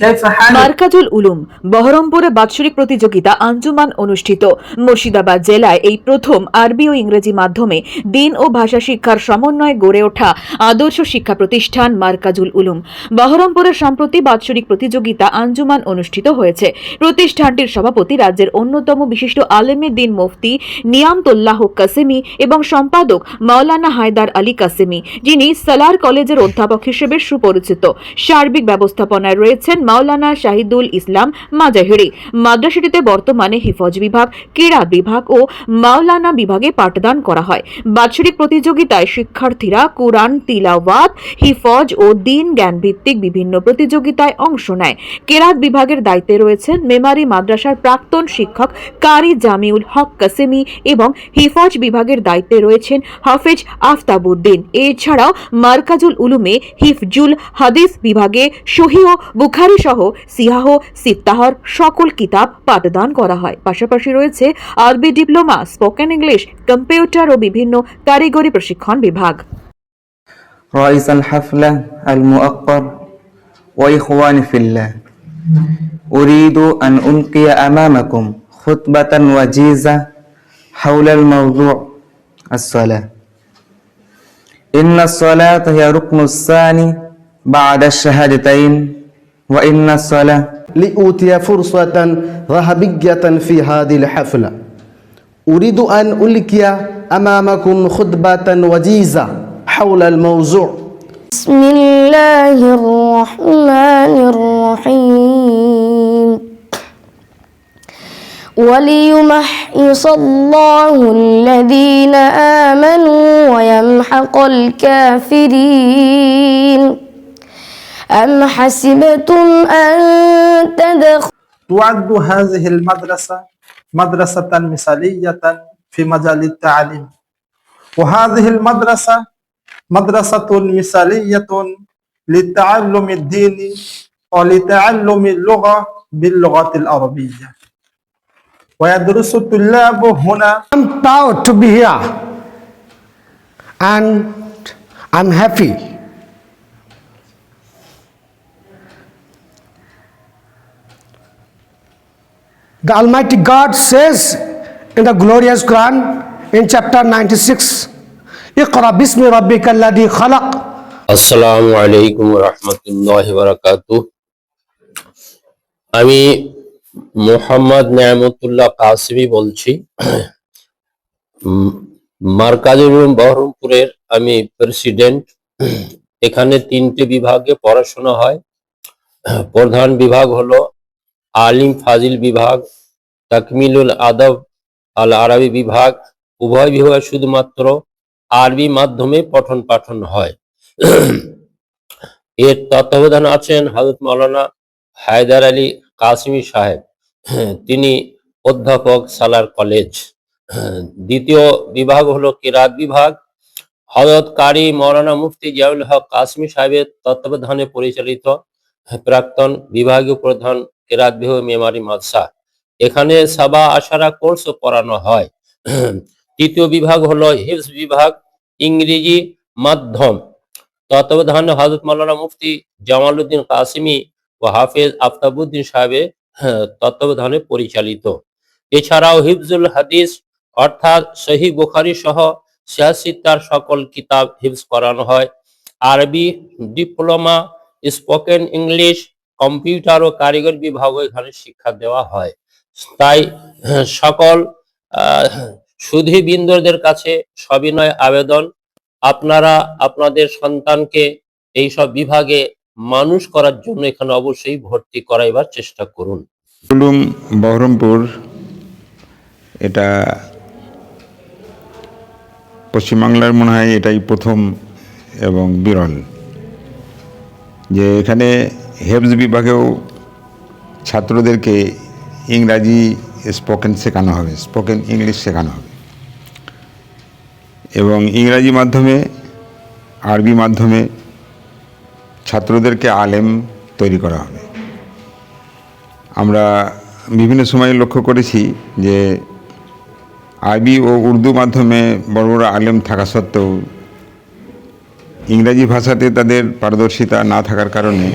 মার্কাজুল উলুম, বহরমপুরে বাৎসরিক প্রতিযোগিতা আঞ্জুমান অনুষ্ঠিত। মুর্শিদাবাদ জেলায় এই প্রথম আরবি ও ইংরেজি মাধ্যমে দিন ও ভাষা শিক্ষার সমন্বয়ে গড়ে ওঠা আদর্শ শিক্ষা প্রতিষ্ঠান মার্কাজুল উলুম। বহরমপুরে সম্প্রতি বাৎসরিক প্রতিযোগিতা আঞ্জুমান অনুষ্ঠিত হয়েছে। প্রতিষ্ঠানটির সভাপতি রাজ্যের অন্যতম বিশিষ্ট আলেমের দিন মুফতি নিয়ামতুল্লাহ কাসেমি এবং সম্পাদক মাওলানা হায়দার আলী কাসেমি, যিনি সালার কলেজের অধ্যাপক হিসেবে সুপরিচিত। সার্বিক ব্যবস্থাপনায় রয়েছেন মাওলানা শাহিদুল ইসলাম মাজাহিরি। মাদ্রাসাটিতে বর্তমানে হিফজ বিভাগ, ক্রীড়া বিভাগ ও মাওলানা বিভাগে পাঠদান করা হয়। বাৎসরিক প্রতিযোগিতায় শিক্ষার্থীরা কোরআন, তিলাওয়াত, হিফজ ও দিন জ্ঞান ভিত্তিক বিভিন্ন প্রতিযোগিতায় অংশ নেয়। কেরাত বিভাগের দায়িত্বে রয়েছেন মেমারি মাদ্রাসার প্রাক্তন শিক্ষক কারি জামিউল হক কাসেমি এবং হিফজ বিভাগের দায়িত্বে রয়েছেন হাফেজ আফতাবুদ্দিন। এছাড়াও মার্কাজুল উলুমে হিফজুল হাদিস বিভাগে সহি ও বুখারি সহ সিয়াহ সিত্তাহর সকল কিতাব পাঠদান করা হয় পাশাপাশি রয়েছে Arabi diploma spoken English computer ও বিভিন্ন কারিগরি প্রশিক্ষণ বিভাগ رئيس الحفلة المؤقر وإخواني في الله أريد أن ألقي أمامكم خطبة وجيزة حول الموضوع الصلاة إن الصلاة هي ركن الثاني بعد الشهادتين وإن الصلاة لأوتي فرصة ذهبية في هذه الحفلة. أريد أن ألقي أمامكم خطبة وجيزة حول الموضوع. بسم الله الرحمن الرحيم. وليمحص الله الذين آمنوا ويمحق الكافرين. أم حسبتم أن تدخلوا تعد هذه المدرسة مدرسة مثالية في مجال التعليم وهذه المدرسة مدرسة مثالية لتعلم الدين ولتعلم اللغة باللغة العربية ويدرس الطلاب هنا I'm proud to be here and I'm happy. The Almighty God says in the glorious Quran in chapter 96 اقرأ باسم ربك الذي خلق আসসালামু আলাইকুম রহমতুল্লাহ বারাকাতু আমি মোহাম্মদ নিয়ামতুল্লাহ কাসিমি বলছি উম, মার্কাজুল উলুম বহরমপুরের আমি প্রেসিডেন্ট এখানে তিনটে বিভাগে পড়াশোনা হয় প্রধান বিভাগ হলো আলিম ফাজিল বিভাগ, তাকমিলুল আদব আল আরবি বিভাগ, উভয় বিভাগে শুধুমাত্র আরবি মাধ্যমে পঠন পাঠন হয়। এর তত্ত্বাবধান আছেন হজরত মৌলানা হায়দার আলী কাসিমি সাহেব। তিনি অধ্যাপক সালার কলেজ। দ্বিতীয় বিভাগ হলো কিরাত বিভাগ। হজরত কারি মৌলানা মুফতি জিয়াউল হক কাসমি সাহেবের তত্ত্বাবধানে পরিচালিত প্রাক্তন বিভাগীয় প্রধান কেরাত বিভাগ মেমারি মাদসা এখানে সাবা আশারা কোর্সও পড়ানো হয়। তৃতীয় বিভাগ হলো হিফজ বিভাগ ইংরেজি মাধ্যম। তত্ত্বাবধানে হজরত মাওলানা মুফতি জামালউদ্দিন কাসিমি ও হাফেজ আফতাবুদ্দিন সাহেবের হ্যাঁ, তত্ত্বাবধানে পরিচালিত। এছাড়াও হিফজুল হাদিস অর্থাৎ সহি বুখারি সহ সিয়াসিত্তার সকল কিতাব হিফজ করানো হয়। আরবি ডিপ্লোমা স্পোকেন ইংলিশ কম্পিউটার ও কারিগর বিভাগ এখানে শিক্ষা দেওয়া হয়। তাই হ্যাঁ, সকল সুধী বিন্দুদের কাছে সবিনয় আবেদন। আপনারা আপনাদের সন্তানকে এই সব বিভাগে মানুষ করার জন্য এখানে অবশ্যই ভর্তি করাইবার চেষ্টা করুন। উলুম বহরমপুর এটা পশ্চিমবাংলার মনে হয় এটাই প্রথম এবং বিরল। যে এখানে হেফজ বিভাগেও ছাত্রদেরকে ইংরাজি স্পোকেন শেখানো হবে স্পোকেন ইংলিশ শেখানো হবে। এবং ইংরাজি মাধ্যমে, আরবি মাধ্যমে ছাত্রদেরকে আলেম তৈরি করা হবে। আমরা বিভিন্ন সময় লক্ষ্য করেছি যে আরবি ও উর্দু মাধ্যমে বড় বড় আলেম থাকা সত্ত্বেও ইংরাজি ভাষাতে তাদের পারদর্শিতা না থাকার কারণে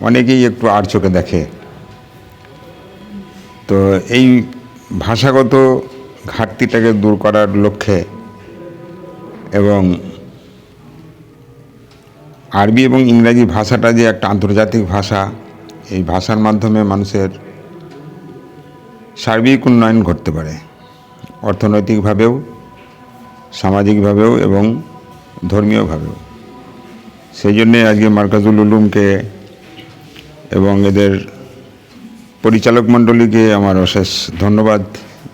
অনেকেই একটু আর চোখে দেখে। তো এই ভাষাগত ঘাটতিটাকে দূর করার লক্ষ্যে এবং আরবি এবং ইংরাজি ভাষাটা যে একটা আন্তর্জাতিক ভাষা, এই ভাষার মাধ্যমে মানুষের সার্বিক উন্নয়ন ঘটতে পারে। অর্থনৈতিকভাবেও, সামাজিকভাবেও এবং ধর্মীয়ভাবেও। সেই জন্যে আজকে মার্কাজুল উলুমকে এবং এদের পরিচালক মণ্ডলীকে আমার অশেষ ধন্যবাদ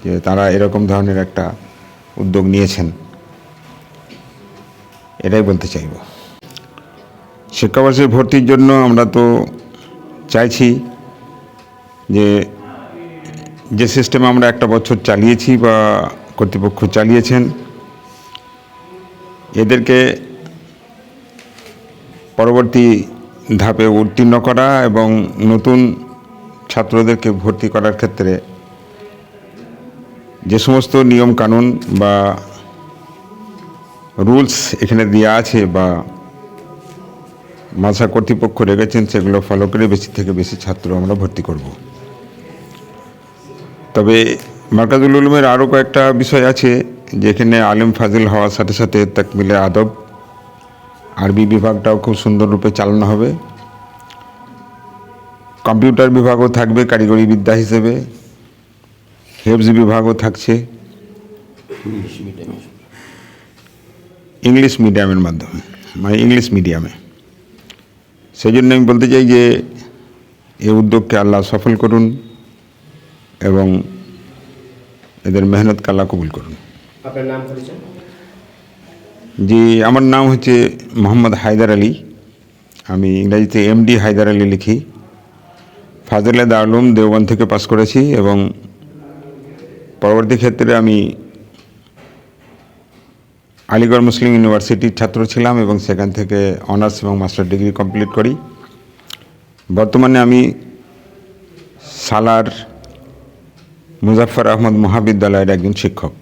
যে তারা এরকম ধরনের একটা উদ্যোগ নিয়েছেন। এটাই বলতে চাইব। শিক্ষাবর্ষে ভর্তির জন্য আমরা তো চাইছি যে যে সিস্টেমে আমরা একটা বছর চালিয়েছি বা কর্তৃপক্ষ চালিয়েছেন, এদেরকে পরবর্তী ধাপে উত্তীর্ণ করা এবং নতুন ছাত্রদেরকে ভর্তি করার ক্ষেত্রে যে সমস্ত নিয়ম কানুন বা রুলস এখানে দেওয়া আছে বা মাসা কর্তৃপক্ষ রেখেছেন, সেগুলো ফলো করে বেশি থেকে বেশি ছাত্র আমরা ভর্তি করব। তবে মার্কাজুল উলুমের আরও কয়েকটা বিষয় আছে, যেখানে আলিম ফাজিল হওয়ার সাথে সাথে তাকমিলে আদব আরবি বিভাগটাও খুব সুন্দররূপে চালানো হবে। কম্পিউটার বিভাগও থাকবে কারিগরি বিদ্যা হিসেবে। হেফজ বিভাগও থাকছে। ইংলিশ মিডিয়ামের মাধ্যমে মানে ইংলিশ মিডিয়ামে। সেই জন্য আমি বলতে চাই যে এই উদ্যোগকে আল্লাহ সফল করুন এবং এদের মেহনতকে আল্লাহ কবুল করুন। জি, আমার নাম হচ্ছে মোহাম্মদ হায়দার আলী। আমি ইংরাজিতে এমডি হায়দার আলী লিখি। ফাজলে দারুম দেওবন্দ থেকে পাস করেছি এবং পরবর্তী ক্ষেত্রে আমি আলিগড় মুসলিম ইউনিভার্সিটির ছাত্র ছিলাম এবং সেখান থেকে অনার্স এবং মাস্টার ডিগ্রি কমপ্লিট করি। বর্তমানে আমি সালার মুজাফর আহমদ মহাবিদ্যালয়ের একজন শিক্ষক।